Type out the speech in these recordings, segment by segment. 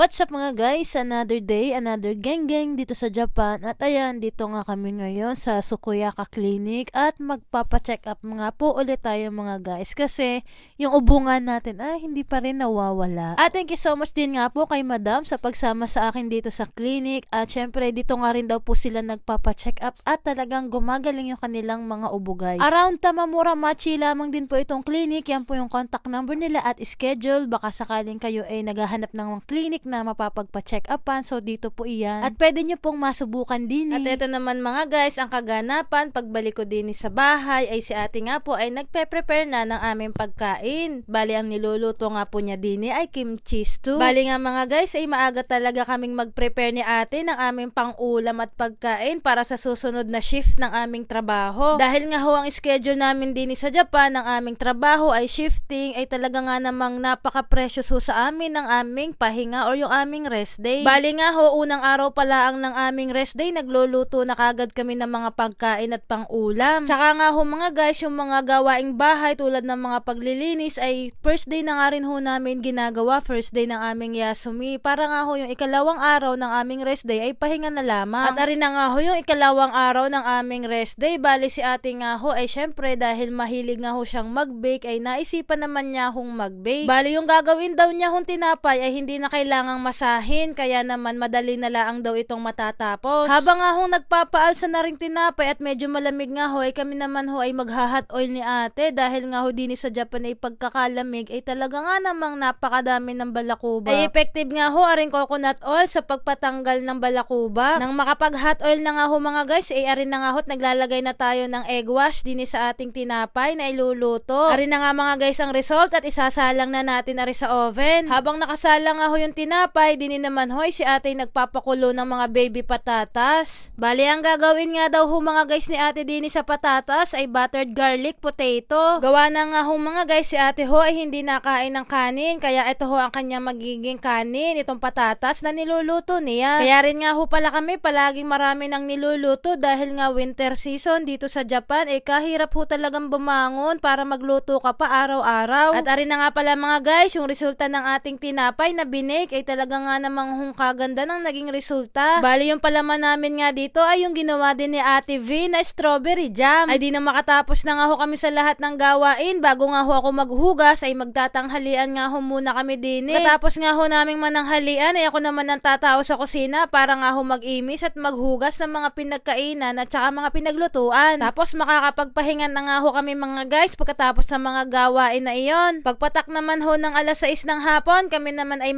What's up mga guys? Another day, another geng-geng dito sa Japan. At ayan, dito nga kami ngayon sa Sukuyaka Clinic at magpapacheck up nga po ulit tayo mga guys. Kasi yung ubungan natin ay hindi pa rin nawawala. At thank you so much din nga po kay madam sa pagsama sa akin dito sa clinic. At syempre dito nga rin daw po sila nagpapacheck up at talagang gumagaling yung kanilang mga ubo guys. Around Tamamura Machi lamang din po itong clinic. Yan po yung contact number nila at schedule. Baka sakaling kayo ay naghahanap ng clinic na mapapagpa-check upan. So, dito po iyan. At pwede nyo pong masubukan din. At ito naman mga guys, ang kaganapan, pagbalik ko din sa bahay, ay si ate nga po ay nagpe-prepare na ng aming pagkain. Bali, ang niluluto nga po niya din ay kimchi stew. Bali nga mga guys, ay maaga talaga kaming mag-prepare ni ate ng aming pang-ulam at pagkain para sa susunod na shift ng aming trabaho. Dahil nga ho ang schedule namin din sa Japan, ng aming trabaho ay shifting, ay talaga nga namang napaka-precious ho sa amin ng aming pahinga or yung aming rest day. Bali nga ho, unang araw pala ang ng aming rest day, nagluluto na kagad kami ng mga pagkain at pang-ulam. Tsaka nga ho mga guys, yung mga gawaing bahay tulad ng mga paglilinis ay first day na nga rin ho namin ginagawa, first day ng aming Yasumi. Para nga ho yung ikalawang araw ng aming rest day ay pahinga na lamang. At arin na nga ho yung ikalawang araw ng aming rest day, bali si ate nga ho ay syempre dahil mahilig nga ho siyang mag-bake ay naisipan naman niya hong mag-bake. Bali yung gagawin daw niya hong tinapay ay hindi na kailangang masahin kaya naman madali na laang daw itong matatapos. Habang nga hong nagpapaalsa na ring tinapay at medyo malamig nga ho ay kami naman ho ay maghahat oil ni ate dahil nga ho din sa Japan ay pagkakalamig ay talaga nga namang napakadami ng balakuba. Ay effective nga ho aring coconut oil sa pagpatanggal ng balakuba. Nang makapag hot oil na nga ho mga guys ay arin na nga ho naglalagay na tayo ng egg wash din sa ating tinapay na iluluto. Arin na nga mga guys ang result at isasalang na natin ari sa oven. Habang nakasalang nga ho yung tinapay, din naman hoy si ate nagpapakulo ng mga baby patatas. Bali ang gagawin nga daw ho mga guys ni ate din sa patatas ay buttered garlic potato. Gawa na nga ho mga guys si ate ho ay hindi nakain ng kanin kaya ito ho ang kanya magiging kanin itong patatas na niluluto niya. Kaya rin nga ho pala kami palaging marami ng niluluto dahil nga winter season dito sa Japan eh kahirap ho talagang bumangon para magluto ka pa araw-araw. At arin na nga pala mga guys yung resulta ng ating tinapay na binake ay talaga nga namang hung kaganda ng naging resulta. Bali yung palaman namin nga dito ay yung ginawa din ni Ate V na strawberry jam. Ay di na makatapos na nga ho kami sa lahat ng gawain bago nga ho ako maghugas ay magtatanghalian nga ho muna kami din eh. Katapos nga ho naming mananghalian ay ako naman ang tatao sa kusina para nga ho mag-imis at maghugas ng mga pinagkainan at saka mga pinaglutuan. Tapos makakapagpahinga na nga ho kami mga guys pagkatapos ng mga gawain na iyon. Pagpatak naman ho ng alas 6 ng hapon kami naman ay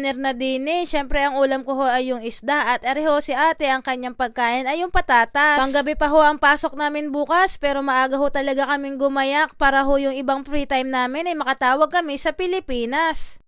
magdi-dinner na din eh. Syempre ang ulam ko ho ay yung isda at ari si ate ang kanyang pagkain ay yung patatas. Panggabi pa ho ang pasok namin bukas pero maaga ho talaga kaming gumayak para ho yung ibang free time namin ay makatawag kami sa Pilipinas.